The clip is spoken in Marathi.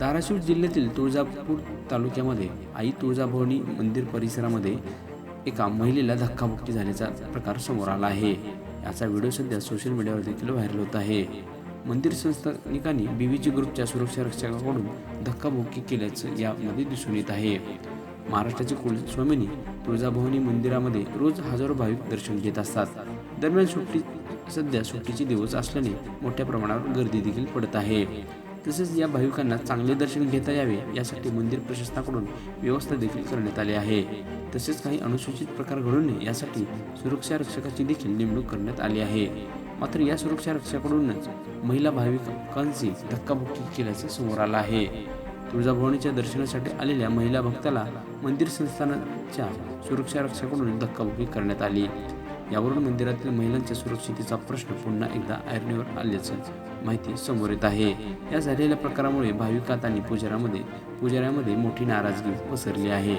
धाराशिव जिल्ह्यातील तुळजापूर तालुक्यामध्ये आई तुळजाभवानी मंदिर परिसरामध्ये एका महिलेला धक्काबुक्की झाल्याचा प्रकार समोर आला आहे. याचा व्हिडिओ सध्या सोशल मीडियावर देखील व्हायरल होत आहे. मंदिर संस्थानिकांनी बीबीजी ग्रुपच्या सुरक्षा रक्षकाकडून धक्काबुक्की केल्याचं यामध्ये दिसून येत आहे. महाराष्ट्राचे कुलस्वामिनी तुळजाभवानी मंदिरामध्ये रोज हजारो भाविक दर्शन घेत असतात. दरम्यान सुट्टी सध्या सुट्टीचे दिवस असल्याने मोठ्या प्रमाणावर गर्दी देखील पडत आहे. तसेच या भाविकांना चांगले दर्शन घेता यावे यासाठी मंदिर प्रशासनाकडून व्यवस्था देखील करण्यात आली आहे. तसेच काही अनुसूचित प्रकार घडू नये यासाठी सुरक्षा रक्षकाची देखील नेमणूक करण्यात आली आहे. मात्र या सुरक्षा रक्षकाकडूनच महिला भाविकांची धक्काबुक्की केल्याचे समोर आलं आहे. तुळजाभवानीच्या दर्शनासाठी आलेल्या महिला भक्ताला मंदिर संस्थानाच्या सुरक्षा रक्षकाकडून धक्काबुक्की करण्यात आली. यावरून मंदिरातील महिलांच्या सुरक्षितेचा प्रश्न पुन्हा एकदा ऐरणीवर आल्याचं माहिती समोर येत आहे. या झालेल्या प्रकारामुळे भाविकात आणि पुजाऱ्यामध्ये पुजाऱ्यामध्ये मोठी नाराजगी पसरली आहे.